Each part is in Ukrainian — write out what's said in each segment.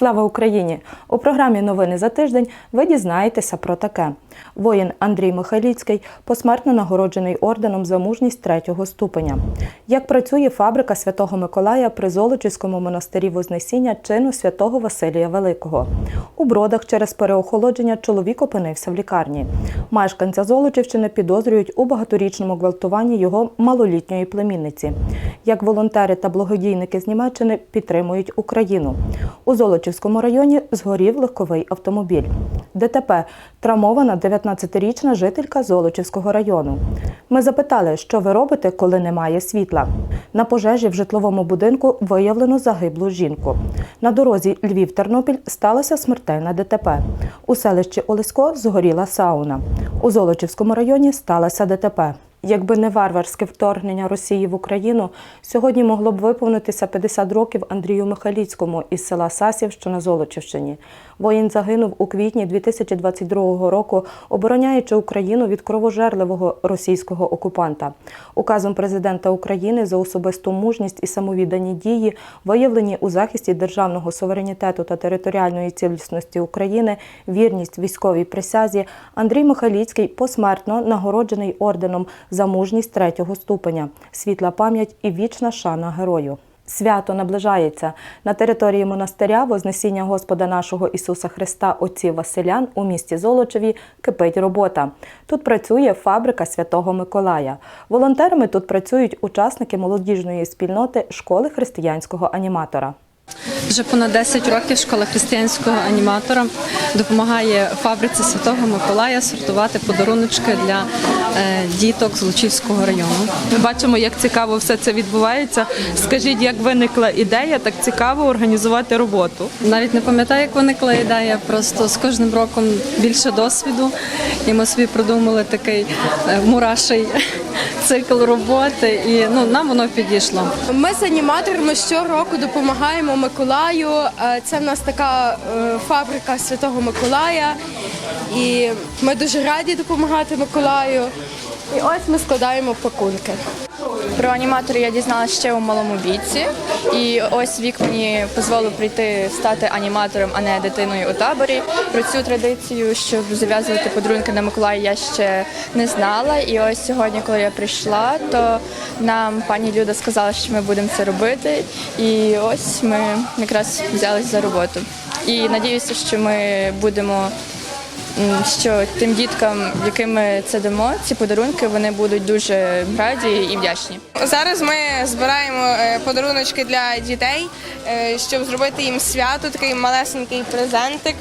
Слава Україні! У програмі Новини за тиждень ви дізнаєтеся про таке. Воїн Андрій Михайліцький посмертно нагороджений орденом за мужність третього ступеня. Як працює фабрика Святого Миколая при Золочівському монастирі Вознесіння чину святого Василія Великого. У бродах через переохолодження чоловік опинився в лікарні. Мешканця Золочівщини підозрюють у багаторічному гвалтуванні його малолітньої племінниці. Як волонтери та благодійники з Німеччини підтримують Україну. У Золочівському районі згорів легковий автомобіль. ДТП травмована 19-річна жителька Золочівського району. Ми запитали, що ви робите, коли немає світла. На пожежі в житловому будинку виявлено загиблу жінку. На дорозі Львів-Тернопіль сталося смертельне ДТП. У селищі Олесько згоріла сауна. У Золочівському районі сталося ДТП. Якби не варварське вторгнення Росії в Україну, сьогодні могло б виповнитися 50 років Андрію Михайліцькому із села Сасів, що на Золочівщині. Воїн загинув у квітні 2022 року, обороняючи Україну від кровожерливого російського окупанта. Указом президента України за особисту мужність і самовіддані дії, виявлені у захисті державного суверенітету та територіальної цілісності України, вірність військовій присязі, Андрій Михайліцький посмертно нагороджений орденом за мужність третього ступеня, світла пам'ять і вічна шана герою. Свято наближається на території монастиря Вознесіння Господа нашого Ісуса Христа отців Василян у місті Золочеві кипить робота. Тут працює фабрика Святого Миколая. Волонтерами тут працюють учасники молодіжної спільноти школи християнського аніматора. Вже понад 10 років школа християнського аніматора допомагає фабриці Святого Миколая сортувати подаруночки для е, діток з Лучівського району. Ми бачимо, як цікаво все це відбувається. Скажіть, як виникла ідея так цікаво організувати роботу? Навіть не пам'ятаю, як виникла ідея, просто з кожним роком більше досвіду. І ми собі придумали такий е, мураший цикл роботи, і ну, нам воно підійшло. Ми з аніматорами щороку допомагаємо Миколаю. Е, Це в нас така е, фабрика Святого Миколая. І ми дуже раді допомагати Миколаю. І ось ми складаємо пакунки. Про аніматори я дізналася ще у малому віці, і ось вік мені дозволив прийти стати аніматором, а не дитиною у таборі. Про цю традицію, щоб зав'язувати подарунки на Миколая, я ще не знала. І ось сьогодні, коли я прийшла, то нам пані Люда сказала, що ми будемо це робити. І ось ми якраз взялись за роботу. І надіюся, що ми будемо. Що тим діткам, яким ми це дамо, ці подарунки, вони будуть дуже раді і вдячні. Зараз ми збираємо е, подаруночки для дітей, е, щоб зробити їм свято, такий малесенький презентик.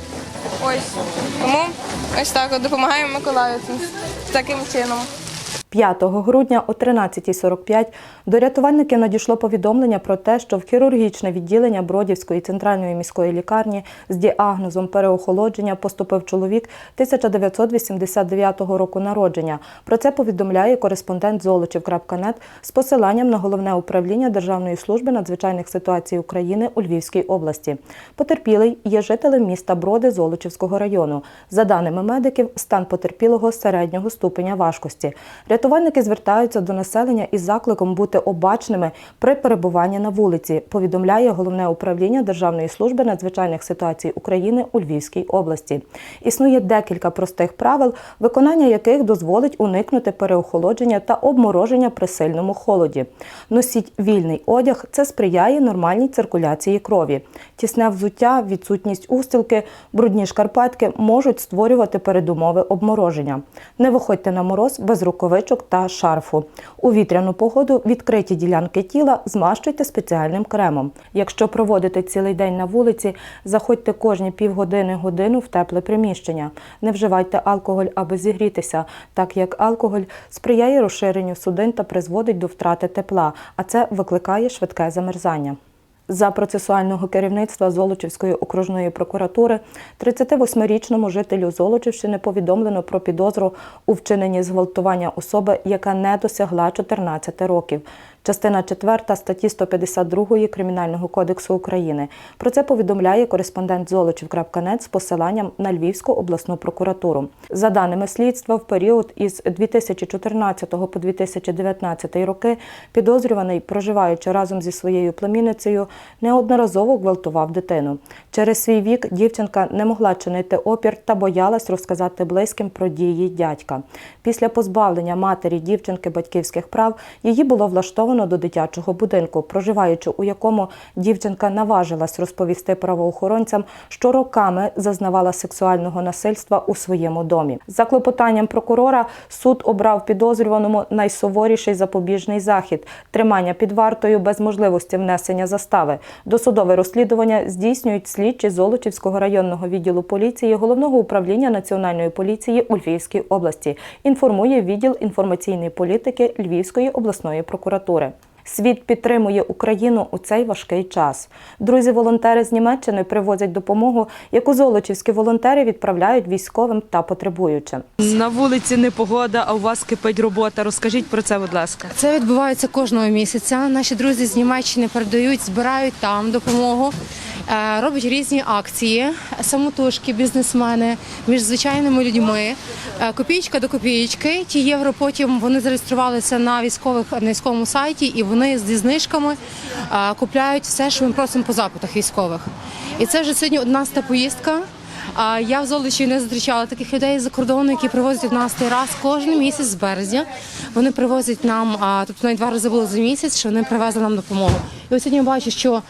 Ось тому ось так от допомагаємо Миколаю таким чином. 5 грудня о 13.45 до рятувальників надійшло повідомлення про те, що в хірургічне відділення Бродівської центральної міської лікарні з діагнозом переохолодження поступив чоловік 1989 року народження. Про це повідомляє кореспондент Золочів.нет з посиланням на головне управління Державної служби надзвичайних ситуацій України у Львівській області. Потерпілий є жителем міста Броди Золочівського району. За даними медиків, стан потерпілого середнього ступеня важкості. Рятувальники звертаються до населення із закликом бути обачними при перебуванні на вулиці, повідомляє головне управління Державної служби надзвичайних ситуацій України у Львівській області. Існує декілька простих правил, виконання яких дозволить уникнути переохолодження та обмороження при сильному холоді. Носіть вільний одяг, це сприяє нормальній циркуляції крові. Тісне взуття, відсутність устілки, брудні шкарпетки можуть створювати передумови обмороження. Не виходьте на мороз без рукавичок та шарфу. У вітряну погоду відкриті ділянки тіла змащуйте спеціальним кремом. Якщо проводите цілий день на вулиці, заходьте кожні півгодини-годину в тепле приміщення. Не вживайте алкоголь, аби зігрітися, так як алкоголь сприяє розширенню судин та призводить до втрати тепла, а це викликає швидке замерзання. За процесуального керівництва Золочівської окружної прокуратури 38-річному жителю Золочівщини повідомлено про підозру у вчиненні зґвалтування особи, яка не досягла 14 років. Частина 4 статті 152 Кримінального кодексу України. Про це повідомляє кореспондент Золочів.нет з посиланням на Львівську обласну прокуратуру. За даними слідства, в період із 2014 по 2019 роки підозрюваний, проживаючи разом зі своєю племінницею, неодноразово гвалтував дитину. Через свій вік дівчинка не могла чинити опір та боялась розказати близьким про дії дядька. Після позбавлення матері дівчинки батьківських прав її було влаштовано до дитячого будинку, проживаючи у якому дівчинка наважилась розповісти правоохоронцям, що роками зазнавала сексуального насильства у своєму домі. За клопотанням прокурора суд обрав підозрюваному найсуворіший запобіжний захід тримання під вартою без можливості внесення застави. Досудове розслідування здійснюють слідчі Золочівського районного відділу поліції головного управління національної поліції у Львівській області. Інформує відділ інформаційної політики Львівської обласної прокуратури. Світ підтримує Україну у цей важкий час. Друзі-волонтери з Німеччини привозять допомогу, яку золочівські волонтери відправляють військовим та потребуючим. На вулиці непогода, а у вас кипить робота. Розкажіть про це, будь ласка. Це відбувається кожного місяця. Наші друзі з Німеччини передають, збирають там допомогу, е, роблять різні акції, самотужки, бізнесмени між звичайними людьми. копійка Копієчка до копієчки. Ті євро потім вони зареєструвалися на військових на військовому сайті, і вони зі знижками е, купляють все, що ми просимо по запитах військових. І це вже сьогодні 11 поїздка. Я в Золочі не зустрічала таких людей з-за кордону, які привозять 11 раз кожен місяць з березня. Вони привозять нам, тобто навіть два рази було за місяць, що вони привезли нам допомогу. І ось сьогодні я бачу, що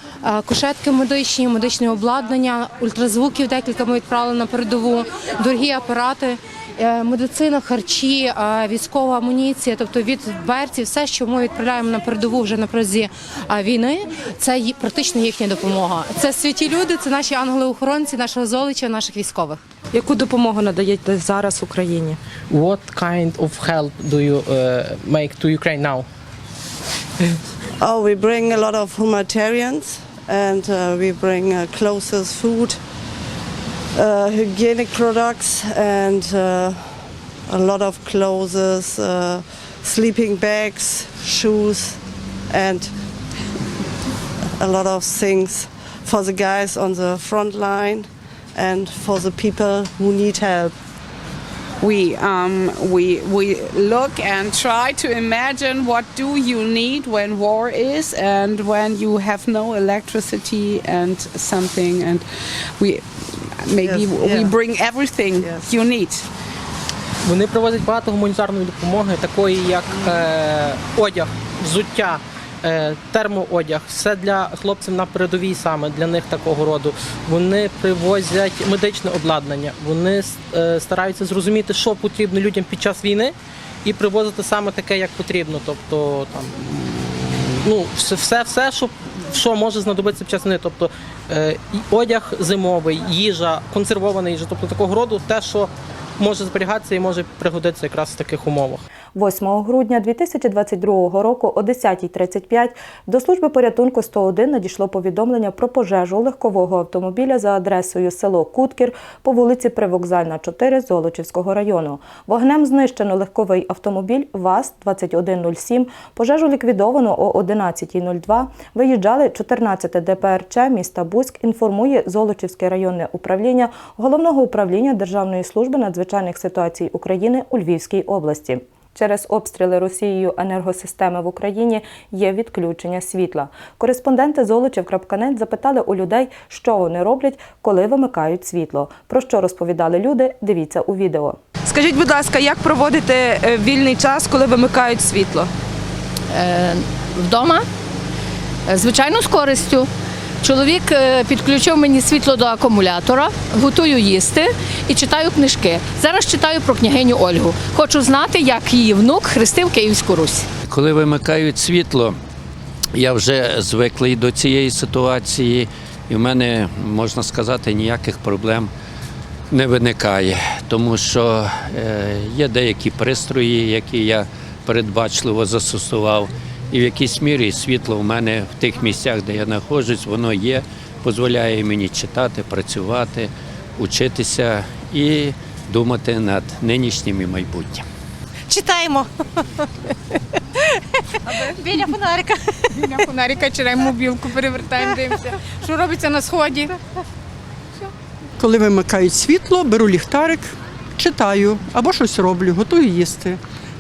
кушетки медичні, медичне обладнання, ультразвуків декілька ми відправили на передову, дорогі апарати. е, Медицина, харчі, військова амуніція, тобто від берців, все, що ми відправляємо на передову вже на прозі війни, це практично їхня допомога. Це святі люди, це наші ангели-охоронці, нашого золоча, наших військових. Яку допомогу надаєте зараз Україні? What kind of help do you uh, make to Ukraine now? Oh, we bring a lot of humanitarians and uh, we bring uh, clothes, food, uh, hygienic products, and uh, a lot of clothes, uh, sleeping bags, shoes, and a lot of things for the guys on the front line And for the people who need help. we um, we we look and try to imagine what do you need when war is and when you have no electricity and something and we maybe Yes, we bring everything Yes. you need Вони привозять багато гуманітарної допомоги, такої як е, одяг, взуття, е, термоодяг, все для хлопців на передовій саме для них такого роду. Вони привозять медичне обладнання. Вони е, стараються зрозуміти, що потрібно людям під час війни, і привозити саме таке, як потрібно. Тобто там ну, все, все, все що, що може знадобитися під час війни. Тобто е, одяг зимовий, їжа, консервована їжа, тобто такого роду, те, що може зберігатися і може пригодитися якраз в таких умовах. 8 грудня 2022 року о 10.35 до служби порятунку 101 надійшло повідомлення про пожежу легкового автомобіля за адресою село Куткір по вулиці Привокзальна, 4 Золочівського району. Вогнем знищено легковий автомобіль ВАЗ-2107. Пожежу ліквідовано о 11.02. Виїжджали 14 ДПРЧ міста Буськ, інформує Золочівське районне управління Головного управління Державної служби надзвичайних ситуацій України у Львівській області. Через обстріли Росією енергосистеми в Україні є відключення світла. Кореспонденти Золочів.нет запитали у людей, що вони роблять, коли вимикають світло. Про що розповідали люди? Дивіться у відео. Скажіть, будь ласка, як проводите е, вільний час, коли вимикають світло? Е, вдома, Е, звичайно, з користю. Чоловік е, підключив мені світло до акумулятора, готую їсти і читаю книжки. Зараз читаю про княгиню Ольгу. Хочу знати, як її внук хрестив Київську Русь. Коли вимикають світло, я вже звиклий до цієї ситуації, і в мене, можна сказати, ніяких проблем не виникає, тому що е, є деякі пристрої, які я передбачливо застосував, і в якійсь мірі світло в мене в тих місцях, де я знаходжусь, воно є, дозволяє мені читати, працювати, учитися і думати над нинішнім і майбутнім. Читаємо. Біля фонарика. Біля фонарика читаємо мобілку, перевертаємо, дивимося. Що робиться на сході? Коли вимикають світло, беру ліхтарик, читаю або щось роблю, готую їсти.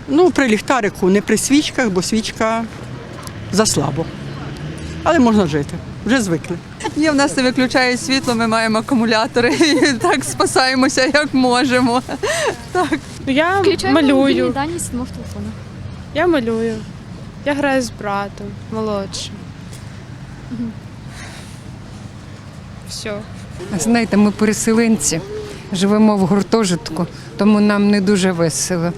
Ну, при ліхтарику, не при свічках, бо свічка заслабо. Але можна жити, вже звикли. Ні, в нас не виключають світло, ми маємо акумулятори і так спасаємося, як можемо. Так. Я малюю. дані з мого телефону. Я малюю. Я граю з братом, молодшим. Все. Знаєте, ми переселенці, живемо в гуртожитку, тому нам не дуже весело.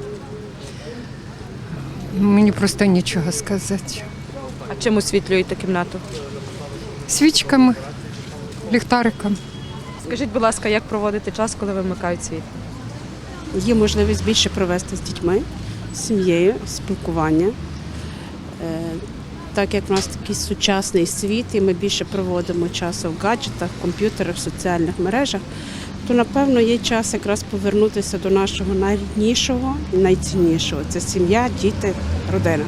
Мені просто нічого сказати. А чим освітлюєте кімнату? Свічками, ліхтариком. Скажіть, будь ласка, як проводити час, коли вимикають світло? Є можливість більше провести з дітьми, з сім'єю, спілкування. Е, Так як в нас такий сучасний світ, і ми більше проводимо часу в гаджетах, комп'ютерах, соціальних мережах, то напевно є час якраз повернутися до нашого найріднішого і найціннішого це сім'я, діти, родина.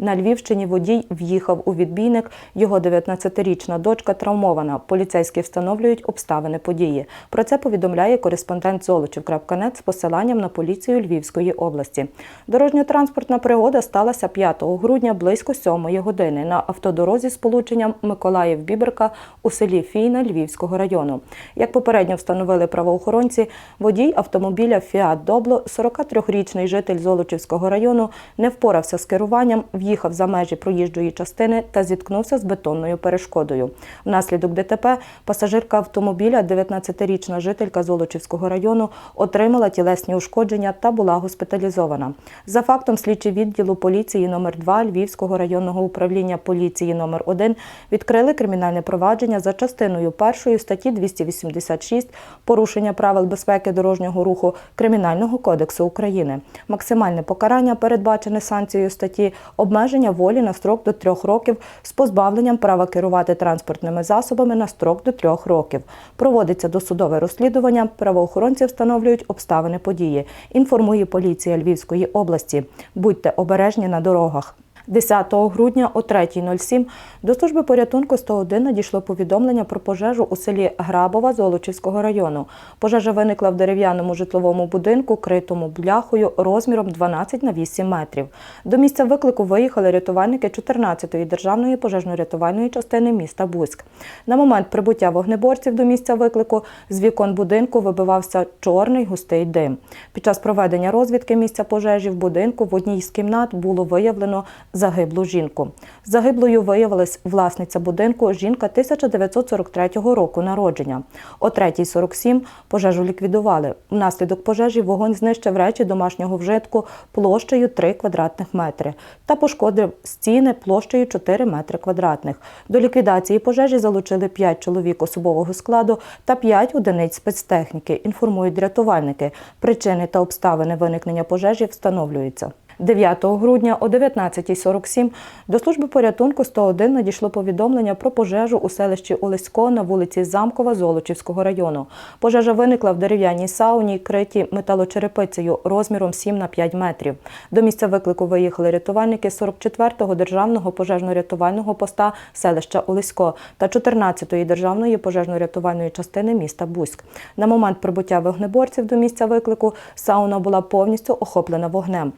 На Львівщині водій в'їхав у відбійник. Його 19-річна дочка травмована. Поліцейські встановлюють обставини події. Про це повідомляє кореспондент Золочів.нет з посиланням на поліцію Львівської області. Дорожньо-транспортна пригода сталася 5 грудня близько 7 години на автодорозі з полученням Миколаїв-Біберка у селі Фійна Львівського району. Як попередньо встановили правоохоронці, водій автомобіля Фіат Добло, 43-річний житель Золочівського району, не впорався з керуванням, в'їхав за межі проїжджої частини та зіткнувся з бетонною перешкодою. Внаслідок ДТП пасажирка автомобіля, 19-річна жителька Золочівського району, отримала тілесні ушкодження та була госпіталізована. За фактом слідчі відділу поліції номер 2 Львівського районного управління поліції номер 1 відкрили кримінальне провадження за частиною першої статті 286 порушення правил безпеки дорожнього руху Кримінального кодексу України. Максимальне покарання передбачене санкцією статті обмеження волі на строк до трьох років з позбавленням права керувати транспортними засобами на строк до трьох років. Проводиться досудове розслідування. Правоохоронці встановлюють обставини події. Інформує поліція Львівської області. Будьте обережні на дорогах. 10 грудня о 3.07 до служби порятунку 101 надійшло повідомлення про пожежу у селі Грабова Золочівського району. Пожежа виникла в дерев'яному житловому будинку, критому бляхою розміром 12 на 8 метрів. До місця виклику виїхали рятувальники 14-ї державної пожежно-рятувальної частини міста Буськ. На момент прибуття вогнеборців до місця виклику з вікон будинку вибивався чорний густий дим. Під час проведення розвідки місця пожежі в будинку в одній з кімнат було виявлено загиблу жінку. Загиблою виявилась власниця будинку, жінка 1943 року народження. О 3.47 пожежу ліквідували. Внаслідок пожежі вогонь знищив речі домашнього вжитку площею 3 квадратних метри та пошкодив стіни площею 4 метри квадратних. До ліквідації пожежі залучили 5 чоловік особового складу та 5 одиниць спецтехніки, інформують рятувальники. Причини та обставини виникнення пожежі встановлюються. 9 грудня о 19.47 до служби порятунку 101 надійшло повідомлення про пожежу у селищі Олесько на вулиці Замкова Золочівського району. Пожежа виникла в дерев'яній сауні, криті металочерепицею розміром 7 на 5 метрів. До місця виклику виїхали рятувальники 44-го державного пожежно-рятувального поста селища Олесько та 14-ї державної пожежно-рятувальної частини міста Буськ. На момент прибуття вогнеборців до місця виклику сауна була повністю охоплена вогнем.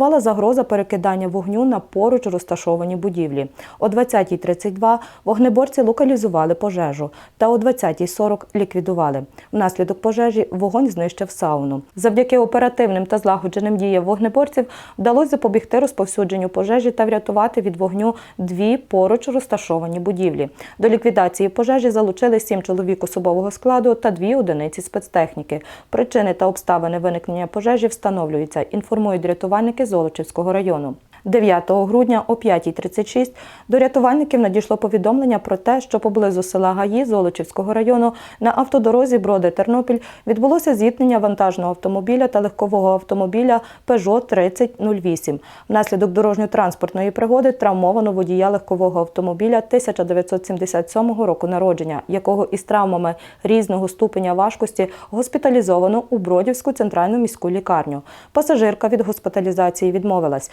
Існувала загроза перекидання вогню на поруч розташовані будівлі. О 20.32 вогнеборці локалізували пожежу та о 20.40 ліквідували. Внаслідок пожежі вогонь знищив сауну. Завдяки оперативним та злагодженим діям вогнеборців вдалося запобігти розповсюдженню пожежі та врятувати від вогню дві поруч розташовані будівлі. До ліквідації пожежі залучили сім чоловік особового складу та дві одиниці спецтехніки. Причини та обставини виникнення пожежі встановлюються, інформують рятувальники Золочівського району. 9 грудня о 5.36 до рятувальників надійшло повідомлення про те, що поблизу села Гаї Золочівського району на автодорозі Броди Тернопіль відбулося зіткнення вантажного автомобіля та легкового автомобіля Peugeot 3008. Внаслідок дорожньо-транспортної пригоди травмовано водія легкового автомобіля 1977 року народження, якого із травмами різного ступеня важкості госпіталізовано у Бродівську центральну міську лікарню. Пасажирка від госпіталізації відмовилась.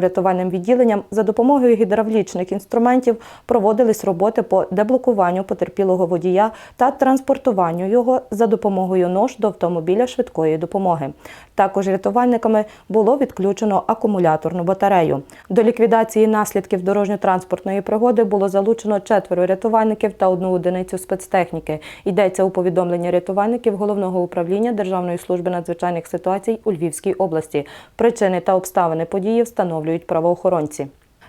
Пожежно-рятувальним відділенням за допомогою гідравлічних інструментів проводились роботи по деблокуванню потерпілого водія та транспортуванню його за допомогою нож до автомобіля швидкої допомоги. Також рятувальниками було відключено акумуляторну батарею. До ліквідації наслідків дорожньо-транспортної пригоди було залучено четверо рятувальників та одну одиницю спецтехніки. Йдеться у повідомленні рятувальників головного управління Державної служби надзвичайних ситуацій у Львівській області. Причини та обставини події встановлюють правоохоронці.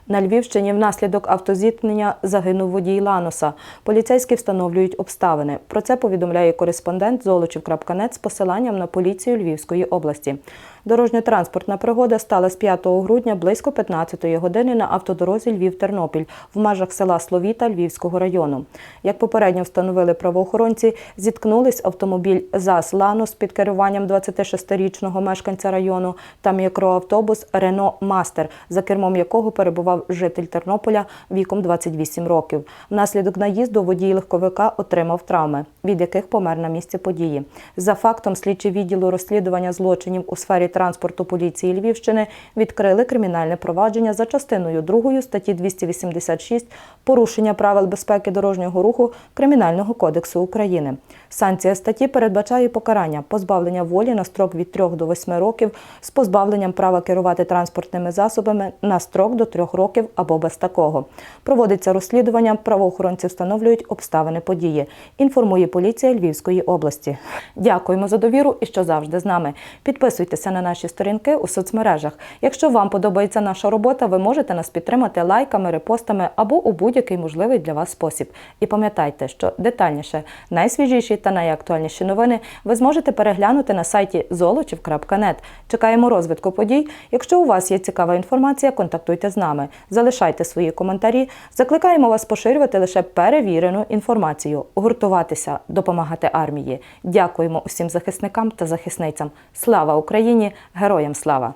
На Львівщині внаслідок автозіткнення загинув водій Ланоса. Поліцейські встановлюють обставини. Про це повідомляє кореспондент Золочів.нет з посиланням на поліцію Львівської області. Дорожньо-транспортна пригода сталася 5 грудня близько 15 години на автодорозі Львів-Тернопіль в межах села Словіта Львівського району. Як попередньо встановили правоохоронці, зіткнулись автомобіль ЗАЗ Ланос під керуванням 26-річного мешканця району та мікроавтобус Рено Мастер, за кермом якого перебував житель Тернополя віком 28 років. Внаслідок наїзду водій легковика отримав травми, від яких помер на місці події. За фактом слідчі відділу розслідування злочинів у сфері транспорту поліції Львівщини відкрили кримінальне провадження за частиною 2 статті 286 порушення правил безпеки дорожнього руху Кримінального кодексу України. Санкція статті передбачає покарання позбавлення волі на строк від 3 до 8 років з позбавленням права керувати транспортними засобами на строк до 3 років або без такого. Проводиться розслідування, правоохоронці встановлюють обставини події. Інформує поліція Львівської області. Дякуємо за довіру і що завжди з нами. Підписуйтеся на наші сторінки у соцмережах. Якщо вам подобається наша робота, ви можете нас підтримати лайками, репостами або у будь-який можливий для вас спосіб. І пам'ятайте, що детальніше, найсвіжіші та найактуальніші новини ви зможете переглянути на сайті золочів.нет. Чекаємо розвитку подій. Якщо у вас є цікава інформація, контактуйте з нами. Залишайте свої коментарі. Закликаємо вас поширювати лише перевірену інформацію, гуртуватися, допомагати армії. Дякуємо усім захисникам та захисницям. Слава Героям слава!